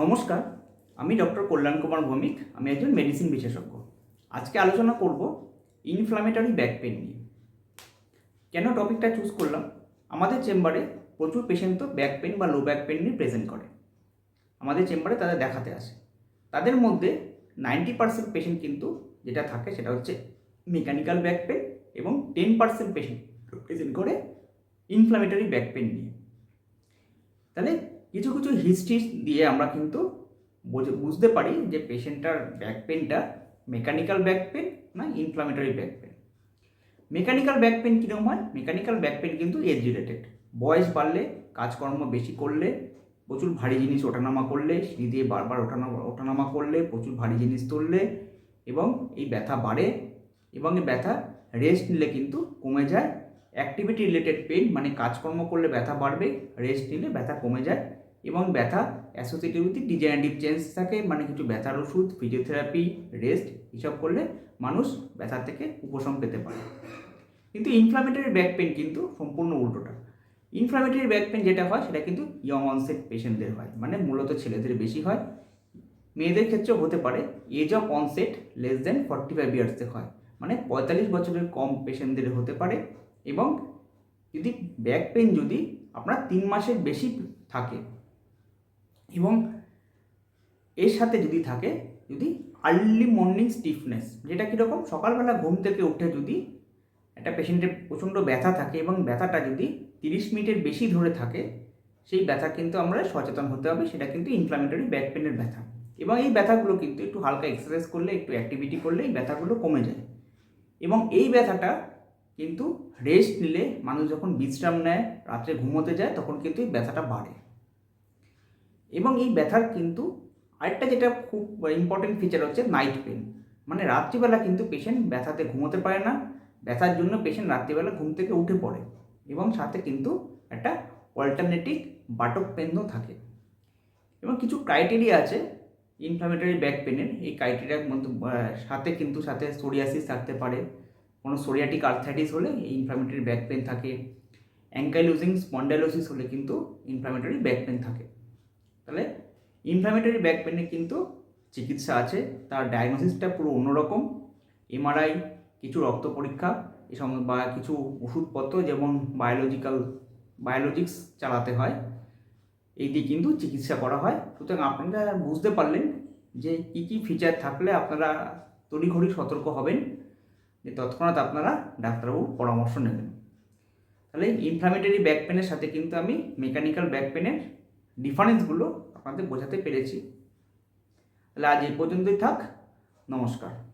নমস্কার, আমি ডক্টর কল্যাণ কুমার ভৌমিক, আমি একজন মেডিসিন বিশেষজ্ঞ। আজকে আলোচনা করব ইনফ্লামেটরি ব্যাক পেন নিয়ে। কেন টপিকটা চুজ করলাম? আমাদের চেম্বারে প্রচুর পেশেন্ট তো ব্যাক পেন বা লো ব্যাক পেন নিয়ে প্রেজেন্ট করে। আমাদের চেম্বারে তাদের দেখাতে আসে। তাদের মধ্যে নাইনটি পার্সেন্ট পেশেন্ট কিন্তু যেটা থাকে সেটা হচ্ছে মেকানিক্যাল ব্যাক পেন এবং টেন পার্সেন্ট পেশেন্ট প্রেজেন্ট করে ইনফ্লামেটরি ব্যাক পেন নিয়ে। তাহলে কিছু কিছু হিস্ট্রি দিয়ে আমরা কিন্তু বুঝে- বুঝতে পারি যে পেশেন্টটার ব্যাক পেনটা মেকানিক্যাল ব্যাক পেন না inflammatory back pain mechanical back pain কীরকম হয়? মেকানিক্যাল ব্যাক পেন কিন্তু এজ রিলেটেড বয়স বাড়লে, কাজকর্ম বেশি করলে, প্রচুর ভারী জিনিস ওঠানামা করলে, সিঁড়ি দিয়ে বারবার ওঠানামা ওঠানামা করলে, প্রচুর ভারী জিনিস তুললে এবং এই ব্যথা বাড়ে এবং এই ব্যথা রেস্ট নিলে কিন্তু কমে যায়। অ্যাক্টিভিটি রিলেটেড পেন মানে কাজকর্ম করলে ব্যথা বাড়বে রেস্ট নিলে ব্যথা কমে যায় এবং ব্যথা অ্যাসোসিয়েটেড উইথ ডিজেনারেটিভ চেঞ্জ থাকে মানে কিছু ব্যথার ওষুধ ফিজিওথেরাপি রেস্ট এসব করলে মানুষ ব্যথা থেকে উপশম পেতে পারে। কিন্তু ইনফ্লামেটরি ব্যাক পেন কিন্তু সম্পূর্ণ উল্টোটা। ইনফ্লামেটরি ব্যাক পেন যেটা হয়, সেটা কিন্তু ইয়ং অনসেট পেশেন্টদের হয় মানে মূলত ছেলেদের বেশি হয়। মেয়েদের ক্ষেত্রেও হতে পারে age of onset less than forty five ইয়ার্সে হয় মানে পঁয়তাল্লিশ বছরের কম পেশেন্টদের হতে পারে। এবং যদি ব্যাক পেন যদি আপনার তিন মাসের বেশি থাকে এবং এর সাথে যদি থাকে, যদি আর্লি মর্নিং স্টিফনেস যেটা কীরকম? সকালবেলা ঘুম থেকে উঠে যদি একটা পেশেন্টের প্রচণ্ড ব্যথা থাকে এবং ব্যথাটা যদি তিরিশ মিনিটের বেশি ধরে থাকে, সেই ব্যথা কিন্তু আমরা সচেতন হতে হবে। সেটা কিন্তু ইনফ্লামেটরি ব্যাক পেনের ব্যথা। এবং এই ব্যথাগুলো কিন্তু একটু হালকা এক্সারসাইজ করলে, একটু অ্যাক্টিভিটি করলে এই ব্যথাগুলো কমে যায়। এবং এই ব্যথাটা কিন্তু রেস্ট নিলে মানুষ যখন বিশ্রাম নেয়, রাত্রে ঘুমোতে যায়, তখন কিন্তু এই ব্যথাটা বাড়ে। এবং এই ব্যথার কিন্তু আরেকটা যেটা খুব ইম্পর্টেন্ট ফিচার হচ্ছে নাইট পেন মানে রাত্রিবেলা কিন্তু পেশেন্ট ব্যথাতে ঘুমোতে পারে না, ব্যথার জন্য পেশেন্ট রাত্রিবেলা ঘুম থেকে উঠে পড়ে। এবং সাথে কিন্তু একটা অল্টারনেটিভ বাটক পেনও থাকে। এবং কিছু ক্রাইটেরিয়া আছে ইনফ্লামেটরি ব্যাক পেনের এই ক্রাইটেরিয়ার মধ্যে সাথে কিন্তু সাথে সোরিয়াসিস থাকতে পারে। কোনো সোরিয়াটিক আর্থাইটিস হলে এই ইনফ্লামেটরি ব্যাক পেন থাকে অ্যাঙ্কাইলুজিং স্পন্ডাইলোসিস হলে কিন্তু ইনফ্লামেটরি ব্যাক পেন থাকে। তাহলে ইনফ্লামেটরি ব্যাক পেনের কিন্তু চিকিৎসা আছে, তার ডায়াগনোসিসটা পুরো অন্যরকম এমআরআই কিছু রক্ত পরীক্ষা, এ সম, বা কিছু ওষুধপত্র যেমন বায়োলজিক্যাল বায়োলজিক্স চালাতে হয়, এই দিয়ে কিন্তু চিকিৎসা করা হয়। সুতরাং আপনারা বুঝতে পারলেন যে কী কী ফিচার থাকলে আপনারা তড়িঘড়ি সতর্ক হবেন। যে তৎক্ষণাৎ আপনারা ডাক্তারবাবুর পরামর্শ নেবেন। তাহলে ইনফ্লামেটরি ব্যাক পেনের সাথে কিন্তু আমি মেকানিক্যাল ব্যাক পেনের ডিফারেন্সগুলো আপনাদের বোঝাতে পেরেছি। তাহলে আজ এই পর্যন্তই থাক। নমস্কার।